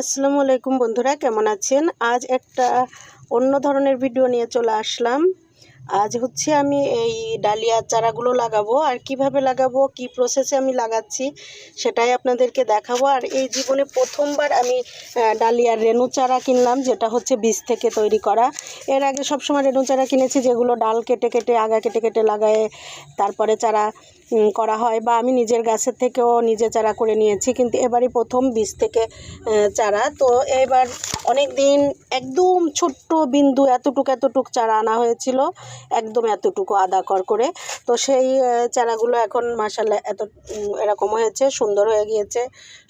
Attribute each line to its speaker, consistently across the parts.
Speaker 1: আসসালামু আলাইকুম বন্ধুরা, কেমন আছেন? আজ একটা অন্য ধরনের ভিডিও নিয়ে চলে আসলাম। আজ হচ্ছে আমি এই ডালিয়া চারাগুলো লাগাবো আর কীভাবে লাগাবো, কি প্রসেসে আমি লাগাচ্ছি সেটাই আপনাদেরকে দেখাবো। আর এই জীবনে প্রথমবার আমি ডালিয়ার রেণু চারা কিনলাম, যেটা হচ্ছে বীজ থেকে তৈরি করা। এর আগে সবসময় রেণু চারা কিনেছি, যেগুলো ডাল কেটে কেটে, আগা কেটে কেটে লাগায়ে, তারপরে চারা করা হয় বা আমি নিজের গাছের থেকেও নিজে চারা করে নিয়েছি। কিন্তু এবারই প্রথম বীজ থেকে চারা। তো এবার অনেক দিন একদম ছোট্ট বিন্দু এতটুকু এতটুক চারা আনা হয়েছিল, একদম এতটুকু আদা কর করে। তো সেই চারাগুলো এখন মাসাল্লাহ এত এরকম হয়েছে, সুন্দর হয়ে গিয়েছে,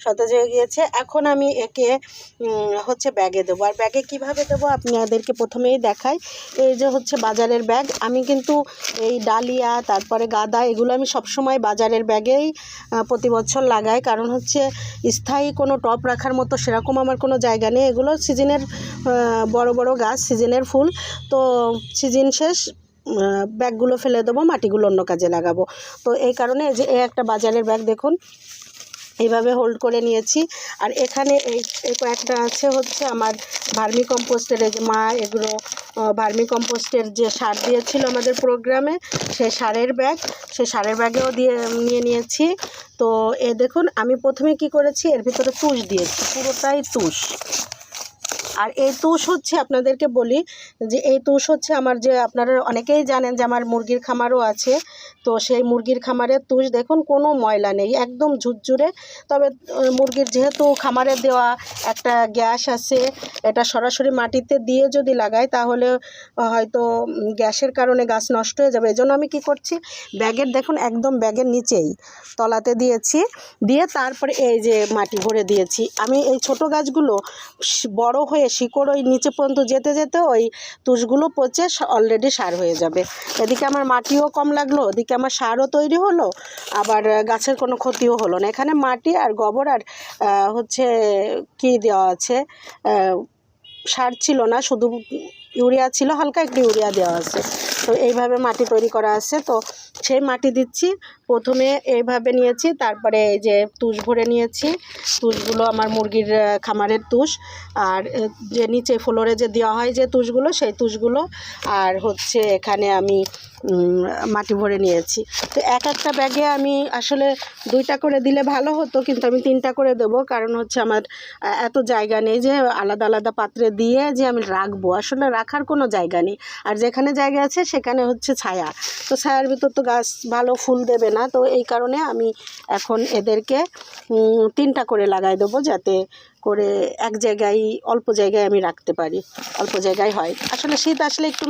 Speaker 1: সতেজ হয়ে গিয়েছে। এখন আমি একে হচ্ছে ব্যাগে দেবো। আর ব্যাগে কীভাবে দেবো আপনি আপনাদেরকে প্রথমেই দেখাই। এই যে হচ্ছে বাজারের ব্যাগ। আমি কিন্তু এই ডালিয়া, তারপরে গাদা, এগুলো আমি সবসময় বাজারের ব্যাগেই প্রতি বছর লাগাই কারণ হচ্ছে স্থায়ী কোনো টপ রাখার মতো সেরকম আমার কোনো জায়গা নেই। এগুলো সিজনের বড় বড় গাছ, সিজনের ফুল। তো সিজন শেষ ব্যাগগুলো ফেলে দেবো, মাটিগুলো অন্য কাজে লাগাবো। তো এই কারণে যে একটা বাজারের ব্যাগ দেখুন। এইভাবে হোল্ড করে নিয়েছি। আর এখানে এই কয়েকটা আছে হচ্ছে আমার ভার্মি কম্পোস্টের, এই যে মা এগুলো ভার্মি কম্পোস্টের যে সার দিয়েছিল আমাদের প্রোগ্রামে সেই সারের ব্যাগ সেই সারের ব্যাগেও দিয়ে, নিয়ে নিয়েছি। তো এ দেখুন, আমি প্রথমে কি করেছি, এর ভিতরে তুষ দিয়েছি, পুরোটাই তুষ। আর এই তুষ হচ্ছে, আপনাদেরকে বলি যে এই তুষ হচ্ছে আমার যে, আপনারা অনেকেই জানেন যে আমার মুরগির খামারও আছে। তো সেই মুরগির খামারের তুষ দেখুন, কোনো ময়লা নেই, একদম ঝুরঝুরে। তবে মুরগির যেহেতু খামারে দেওয়া একটা গ্যাস আছে, এটা সরাসরি মাটিতে দিয়ে যদি লাগাই, তাহলে হয়তো গ্যাসের কারণে গাছ নষ্ট হয়ে যাবে। এই জন্য আমি কি করছি, ব্যাগের দেখুন, একদম ব্যাগের নিচেই তলাতে দিয়েছি। দিয়ে তারপরে এই যে মাটি ভরে দিয়েছি। আমি এই ছোট গাছগুলো বড় হয়ে শিকড় ওই নিচে পর্যন্ত যেতে যেতে ওই তুষগুলো পচে অলরেডি সার হয়ে যাবে। এদিকে আমার মাটিও কম লাগল, ওদিকে আমার সারও তৈরি হলো, আবার গাছের কোনো ক্ষতিও হলো না। এখানে মাটি আর গোবর আর হচ্ছে কি দেওয়া আছে সার ছিল না, শুধু ইউরিয়া ছিল, হালকা একটু ইউরিয়া দেওয়া আছে। তো এইভাবে মাটি তৈরি করা আছে। তো সেই মাটি দিচ্ছি, প্রথমে এইভাবে নিয়েছি, তারপরে এই যে তুষ ভরে নিয়েছি। তুষগুলো আমার মুরগির খামারের তুষ। আর যে নিচে ফ্লোরে যে দেওয়া হয় যে তুষগুলো, সেই তুষগুলো। আর হচ্ছে এখানে আমি মাটি ভরে নিয়েছি। তো এক একটা ব্যাগে আমি আসলে দুইটা করে দিলে ভালো হতো, কিন্তু আমি তিনটা করে দেবো। কারণ হচ্ছে আমার এত জায়গা নেই যে আলাদা আলাদা পাত্রে দিয়ে যে আমি রাখব। আসলে রাখার কোনো জায়গা নেই। আর যেখানে জায়গা আছে, সেখানে হচ্ছে ছায়া। তো ছায়ার ভিতর তো গাছ ভালো ফুল দেবে না। তো এই কারণে আমি এখন এদেরকে তিনটা করে লাগাই দেবো যাতে করে এক জায়গায় অল্প জায়গায় আমি রাখতে পারি। অল্প জায়গায় হয়। আসলে শীত আসলে একটু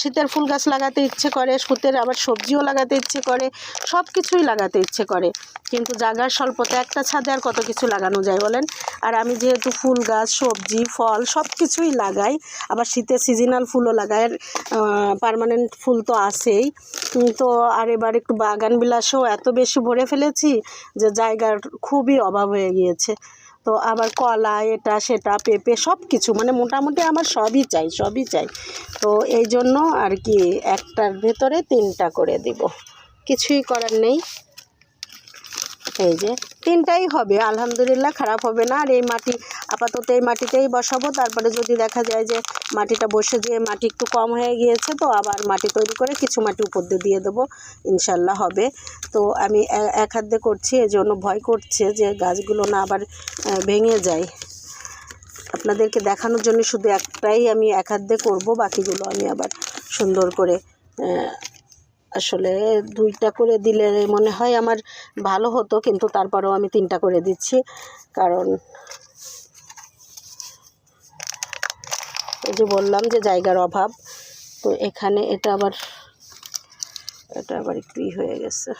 Speaker 1: শীতের ফুল গাছ লাগাতে ইচ্ছে করে শীতের আবার সবজিও লাগাতে ইচ্ছে করে সব কিছুই লাগাতে ইচ্ছে করে। কিন্তু জায়গার স্বল্পতা একটা ছাদে আর কত কিছু লাগানো যায় বলেন? আর আমি যেহেতু ফুল গাছ সবজি ফল সব কিছুই লাগাই আবার শীতের সিজনাল ফুলও লাগাই পার্মানেন্ট ফুল তো উম, তো আর এবার একটু বাগান বিলাসও এত বেশি ভরে ফেলেছি যে জায়গার খুবই অভাব হয়ে গিয়েছে। তো আবার কলা, এটা, সেটা, পেঁপে সব কিছু মানে মোটামুটি আমার সবই চাই সবই চাই। তো এই জন্য আর কি একটার ভেতরে তিনটা করে দিব। কিছুই করার নেই। এই যে তিনটাই হবে। আলহামদুলিল্লাহ খারাপ হবে না। আর এই মাটি, আপাতত এই মাটিতেই বসাবো। তারপরে যদি দেখা যায় যে মাটিটা বসে যেয়ে মাটি একটু কম হয়ে গিয়েছে, তো আবার মাটি তৈরি করে কিছু মাটি উপর দিয়ে দিয়ে দেবো। ইনশাল্লাহ হবে। তো আমি এক হাত করছি, এজন্য ভয় করছে যে গাছগুলো না আবার ভেঙে যায়। আপনাদেরকে দেখানোর জন্য শুধু একটাই আমি এক হাত করব, বাকিগুলো আমি আবার সুন্দর করে আসলে দুইটা করে দিলে মনে হয় আমার ভালো হতো, কিন্তু তারপরেও আমি তিনটা করে দিচ্ছি। কারণ যে বললাম যে জায়গার অভাব, তো এখানে এটা আবার এটা আবার একটু হয়ে গেছে।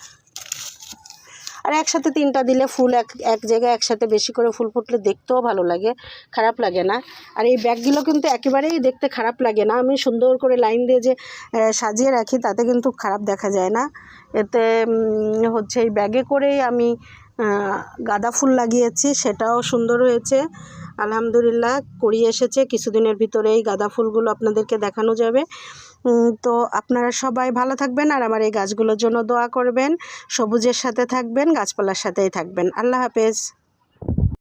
Speaker 1: আর একসাথে তিনটা দিলে ফুল এক এক জায়গায় একসাথে বেশি করে ফুল ফুটলে দেখতেও ভালো লাগে, খারাপ লাগে না। আর এই ব্যাগগুলো কিন্তু একেবারেই দেখতে খারাপ লাগে না। আমি সুন্দর করে লাইন দিয়ে যে সাজিয়ে রাখি, তাতে কিন্তু খারাপ দেখা যায় না। এতে হচ্ছে এই ব্যাগে করেই আমি গাঁদা ফুল লাগিয়েছি, সেটাও সুন্দর হয়েছে। আলহামদুলিল্লাহ করিয়ে এসেছে। কিছুদিনের ভিতরে এই গাঁদা ফুলগুলো আপনাদেরকে দেখানো যাবে। তো আপনারা সবাই ভালো থাকবেন আর আমার এই গাছগুলোর জন্য দোয়া করবেন। সবুজের সাথে থাকবেন, গাছপালার সাথেই থাকবেন। আল্লাহ হাফেজ।